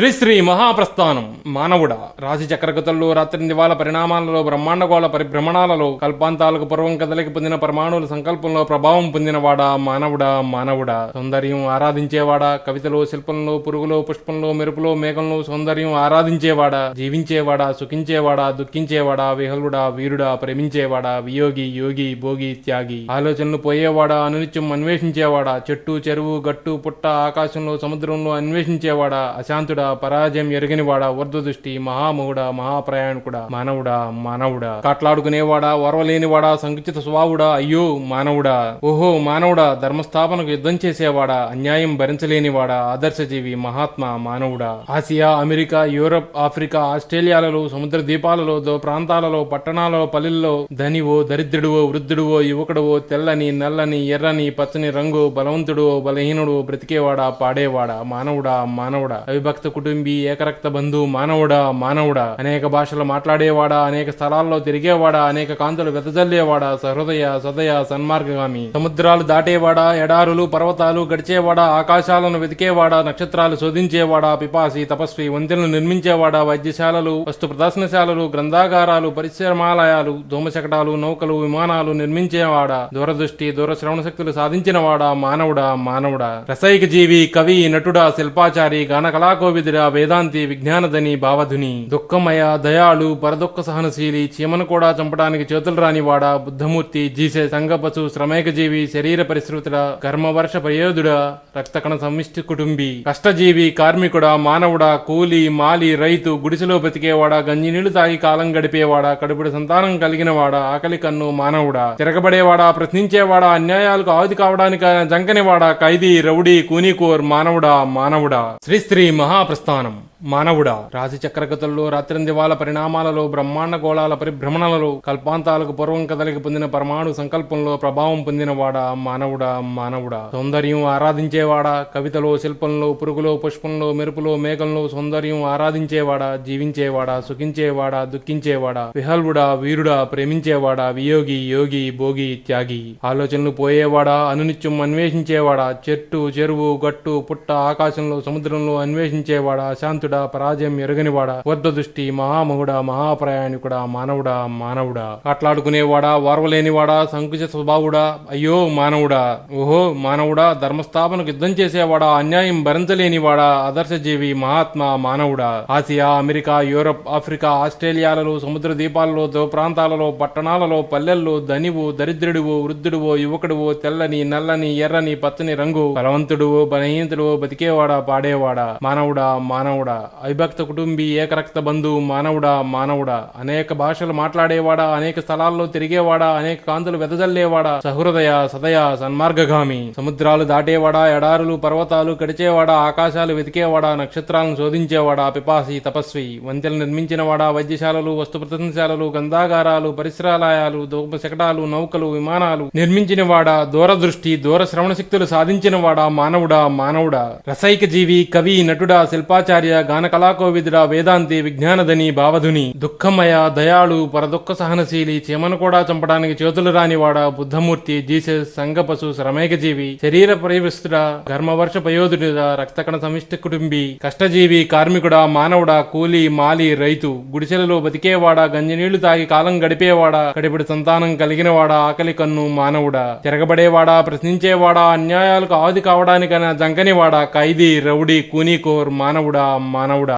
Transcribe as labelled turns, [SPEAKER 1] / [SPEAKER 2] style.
[SPEAKER 1] శ్రీశ్రీ మహాప్రస్థానం మానవుడ. రాశి చక్రగతుల్లో రాత్రి దివాల పరిణామాలలో బ్రహ్మాండగోళ పరిభ్రమణాలలో కల్పాంతాలకు పూర్వం కదలికి పొందిన పరమాణువుల సంకల్పంలో ప్రభావం పొందినవాడా మానవుడా మానవుడా. సౌందర్యం ఆరాధించేవాడా కవితలో శిల్పంలో పురుగులో పుష్పంలో మెరుపులో మేఘంలో సౌందర్యం ఆరాధించేవాడా జీవించేవాడా సుఖించేవాడా దుఃఖించేవాడా విహలుడా వీరుడా ప్రేమించేవాడా వియోగి యోగి భోగి త్యాగి. ఆలోచనలు పోయేవాడా అనునిత్యం అన్వేషించేవాడా చెట్టు చెరువు గట్టు పుట్ట ఆకాశంలో సముద్రంలో అన్వేషించేవాడా అశాంతుడా పరాజయం ఎరిగినవాడా ఊర్ధ్వదృష్టి మహామహుడా మహాప్రయాణికుడా? మానవుడా మానవుడా. కాట్లాడుకునేవాడా ఓర్వలేనివాడా సంకుచిత స్వావుడా అయ్యో మానవుడా. ఓహో మానవుడా ధర్మస్థాపనకు యుద్ధం చేసేవాడా? అన్యాయం భరించలేనివాడా? ఆదర్శజీవి మహాత్మ మానవుడా. ఆసియా అమెరికా యూరప్ ఆఫ్రికా ఆస్ట్రేలియాలలో సముద్ర ద్వీపాలలో దో ప్రాంతాలలో పట్టణాలలో పల్లెల్లో ధనివో దరిద్రుడువో వృద్ధుడువో యువకుడువో తెల్లని నల్లని ఎర్రని పచ్చని రంగు బలవంతుడు బలహీనుడు బ్రతికేవాడా పాడేవాడా? మానవుడా మానవుడా. అవిభక్త కుటుంబీ ఏకరక్త బంధు మానవుడా మానవుడా. అనేక భాషలు మాట్లాడేవాడా అనేక స్థలాల్లో తిరిగేవాడా అనేక కాంతులు వెదజల్లేవాడా సహృదయ సదయ సన్మార్గగామి. సముద్రాలు దాటేవాడా ఎడారులు పర్వతాలు గడిచేవాడా ఆకాశాలను వెతికేవాడా నక్షత్రాలు శోధించేవాడా పిపాసి తపస్వి వంతెనలు నిర్మించేవాడా వైద్యశాలలు వస్తు ప్రదర్శనశాలలు గ్రంథాగారాలు పరిశ్రమాలయాలు ధూమశకటాలు నౌకలు విమానాలు నిర్మించేవాడా దూరదృష్టి దూర శ్రవణ శక్తులు సాధించినవాడా మానవుడా మానవుడా. రసైక జీవి కవి నటుడా శిల్పాచారి గాన కళాకోవిదుడా వేదాంతి విజ్ఞానదని భావధుని. దుఃఖమయ దయాళు పరదుఃఖ సహనశీలి చీమను కూడా చంపడానికి చేతులు రానివాడ బుద్ధమూర్తి జీసే సంగపచు శ్రమేకజీవి శరీర పరిశ్రుతుడ కర్మవర్ష ప్రయోధుడా రక్తకణ సమిష్టి కుటుంబి. కష్టజీవి కార్మికుడా మానవుడా కూలి మాలి రైతు గుడిసెలో బతికేవాడా గంజినీళ్ళు తాగి కాలం గడిపేవాడా కడుపుడు సంతానం కలిగినవాడా ఆకలి కన్ను మానవుడా. తిరగబడేవాడా ప్రశ్నించేవాడా అన్యాయాలకు ఆవుది కావడానికి జంకనివాడా ఖైదీ రౌడీ కూనీకోర్ మానవుడా మానవుడా. శ్రీస్త్రీ మహాప్రస్థానం మానవుడా రాశి చక్రగతుల్లో రాత్రిందివాల పరిణామాలలో బ్రహ్మాండ గోళాల పరిభ్రమణలలో కల్పాంతాలకు పూర్వం కదలికి పొందిన పరమాణు సంకల్పంలో ప్రభావం పొందినవాడా మానవుడా మానవుడా? సౌందర్యం ఆరాధించేవాడా కవితలో శిల్పంలో పురుగులో పుష్పంలో మెరుపులో మేఘంలో సౌందర్యం ఆరాధించేవాడా జీవించేవాడా సుఖించేవాడా దుఃఖించేవాడా? విహల్వుడా వీరుడా ప్రేమించేవాడా వియోగి యోగి భోగి త్యాగి? ఆలోచనలు పోయేవాడా అనునిత్యం అన్వేషించేవాడా? చెట్టు చెరువు గట్టు పుట్ట ఆకాశంలో సముద్రంలో అన్వేషించేవాడా? శాంతుడు పరాజయం ఎరగనివాడా? దృష్టి మహామహుడా మహాప్రయాణికుడా మానవుడా మానవుడా? కాట్లాడుకునేవాడా వార్వలేనివాడా సంకుచ స్వభావుడా? అయ్యో మానవుడా! ఓహో మానవుడా ధర్మస్థాపనకు యుద్ధం చేసేవాడా అన్యాయం భరించలేనివాడా ఆదర్శజీవి మహాత్మా మానవుడా? ఆసియా అమెరికా యూరప్ ఆఫ్రికా ఆస్ట్రేలియాలలో సముద్ర ద్వీపాలలో దో ప్రాంతాలలో పట్టణాలలో పల్లెల్లో ధనివు దరిద్రుడువో వృద్ధుడువో యువకుడువో తెల్లని నల్లని ఎర్రని పచ్చని రంగు బలవంతుడువో బలహీనతుడువో బతికేవాడా పాడేవాడా? మానవుడా మానవుడా! అవిభక్త కుటుంబీ ఏకరక్త బంధువు మానవుడా మానవుడా. అనేక భాషలు మాట్లాడేవాడా అనేక స్థలాల్లో తిరిగేవాడా అనేక కాంతులు వెదజల్లేవాడా. సహృదయ సదయ సన్మార్గగామి. సముద్రాలు దాటేవాడా ఎడారులు పర్వతాలు కడిచేవాడా ఆకాశాలు వెతికేవాడా నక్షత్రాలను శోధించేవాడా పిపాసి తపస్వి. వంతెలు నిర్మించినవాడా వైద్యశాలలు వస్తు ప్రదర్శనశాలలు గంధాగారాలు పరిసరాలయాలు దూప శకటాలు నౌకలు విమానాలు నిర్మించినవాడా దూరదృష్టి దూర శ్రవణ శక్తులు సాధించినవాడా మానవుడా మానవుడా. రసైక జీవి కవి నటుడా శిల్పాచార్య గాన కళాకోవిదుడా వేదాంతి విజ్ఞానదని భావధుని. దుఃఖమయ దయాళు పరదుఃఖ సహనశీలి చీమను కూడా చంపడానికి చేతులు రానివాడా బుద్ధమూర్తి జీసస్ సంగపశు శ్రమేకజీవి శరీర పరివిస్తుడా ధర్మవర్ష పయోధుడా రక్తకణ సమిష్టి కుటుంబి కష్టజీవి కార్మికుడా మానవుడా కూలి మాలి రైతు. గుడిసెలలో బతికేవాడా గంజినీళ్ళు తాగి కాలం గడిపేవాడా కడిపిడి సంతానం కలిగినవాడా ఆకలి కన్ను మానవుడా. తిరగబడేవాడా ప్రశ్నించేవాడా అన్యాయాలకు ఆది కావడానికైనా జంకనివాడా ఖైదీ రౌడీ కూనీకోర్ మానవుడా మానవుడా